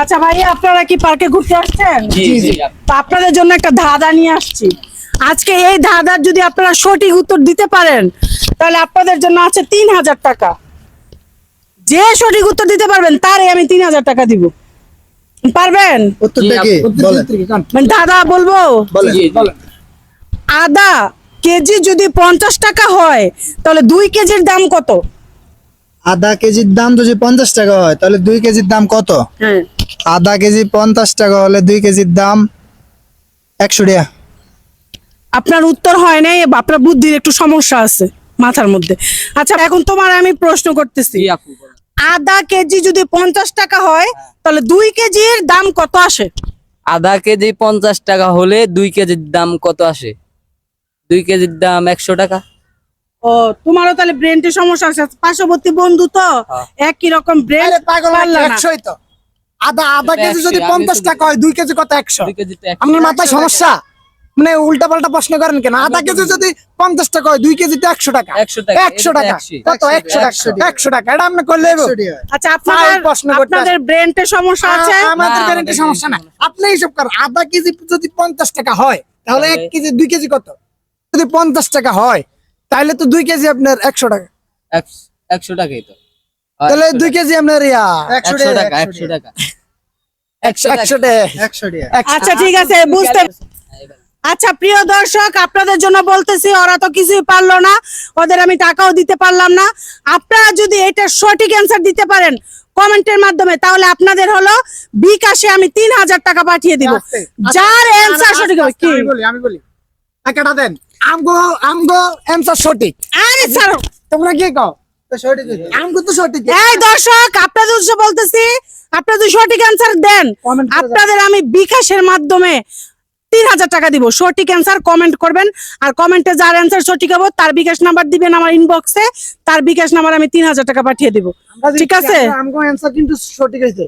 আচ্ছা ভাই আপনারা কি পার্কে ঘুরতে আসছেন? জি জি আপনাদের জন্য একটা ধাঁধা নিয়ে আসছি। আজকে এই ধাঁধার যদি আপনারা সঠিক উত্তর দিতে পারেন তাহলে আপনাদের জন্য আছে তিন হাজার টাকা। যে সঠিক উত্তর দিতে পারবেন তারই আমি তিন হাজার টাকা দিব। পারবেন? উত্তরটা কি? মানে দাদা বলব? আদা কেজি যদি পঞ্চাশ টাকা হয় তাহলে দুই কেজির দাম কত? আধা কেজির দাম যদি পঞ্চাশ টাকা হয় তাহলে দুই কেজির দাম কত? হ্যাঁ। আধা কেজি পঞ্চাশ টাকা হলে দুই কেজির দাম একশো টাকা। আপনার উত্তর হয় নাই আপনার বুদ্ধির একটু সমস্যা আছে মাথার মধ্যে। আচ্ছা এখন তোমার আমি প্রশ্ন করতেছি। আধা কেজি যদি পঞ্চাশ টাকা হয় তাহলে দুই কেজির দাম কত আসে? আধা কেজি পঞ্চাশ টাকা হলে দুই কেজির দাম কত আসে? দুই কেজির দাম একশো টাকা। ও তোমারও তাহলে ব্রেনটি সমস্যা আছে। পার্শ্ববর্তী বন্ধু তো হ্যাঁ। একই রকম ব্রেন পাগল তো। আধা আধা কেজি যদি পঞ্চাশ টাকা হয় দুই কেজি কত একশো? আপনার মাথায় সমস্যা? মানে উল্টা পাল্টা প্রশ্ন করেন কেন? আধা কেজি যদি পঞ্চাশ টাকা হয় দুই কেজি তো একশো টাকা। একশো টাকা একশো টাকা। কত? একশো টাকা একশো টাকা। এটা আপনি করলে আচ্ছা আপনাদের ফাউল প্রশ্ন আপনাদের ব্রেনটে সমস্যা আছে? আমাদের না, সমস্যা না। আপনি এইসব করেন। আধা কেজি যদি পঞ্চাশ টাকা হয় তাহলে এক কেজি দুই কেজি কত? যদি পঞ্চাশ টাকা হয় তাহলে তো দুই কেজি আপনার একশো টাকা। একশো টাকাই তো। তাহলে দুই কেজি আপনার ইয়া। একশো টাকা একশো টাকা একশো একশো টাকা একশো টাকা একশো- আচ্ছা ঠিক আছে বুঝতে আচ্ছা প্রিয় দর্শক আপনাদের জন্য বলতেছি ওরা তো কিছুই পারল না। ওদের আমি টাকাও দিতে পারলাম না। আপনারা যদি এটা সঠিক অ্যান্সার দিতে পারেন কমেন্টের মাধ্যমে তাহলে আপনাদের হলো বিকাশে আমি তিন হাজার টাকা পাঠিয়ে দিব। যার অ্যান্সার সঠিক হবে কি? আমি বলি। টাকাটা দেন। আমগো আমগো অ্যান্সার সঠিক। আরে ছাড়ো তোমরা কি কও? সঠিক আমগো তো সঠিক। এই দর্শক আপনাদের বলতেছি আপনারা যদি সঠিক অ্যান্সার দেন আপনাদের আমি বিকাশের মাধ্যমে তিন হাজার টাকা দিব। সঠিক অ্যান্সার কমেন্ট করবেন আর কমেন্টে যার অ্যান্সার সঠিক হব তার বিকাশ নাম্বার দিবেন আমার ইনবক্সে তার বিকাশ নাম্বার আমি তিন হাজার টাকা পাঠিয়ে দিব। ঠিক আছে? কিন্তু সঠিক হয়েছে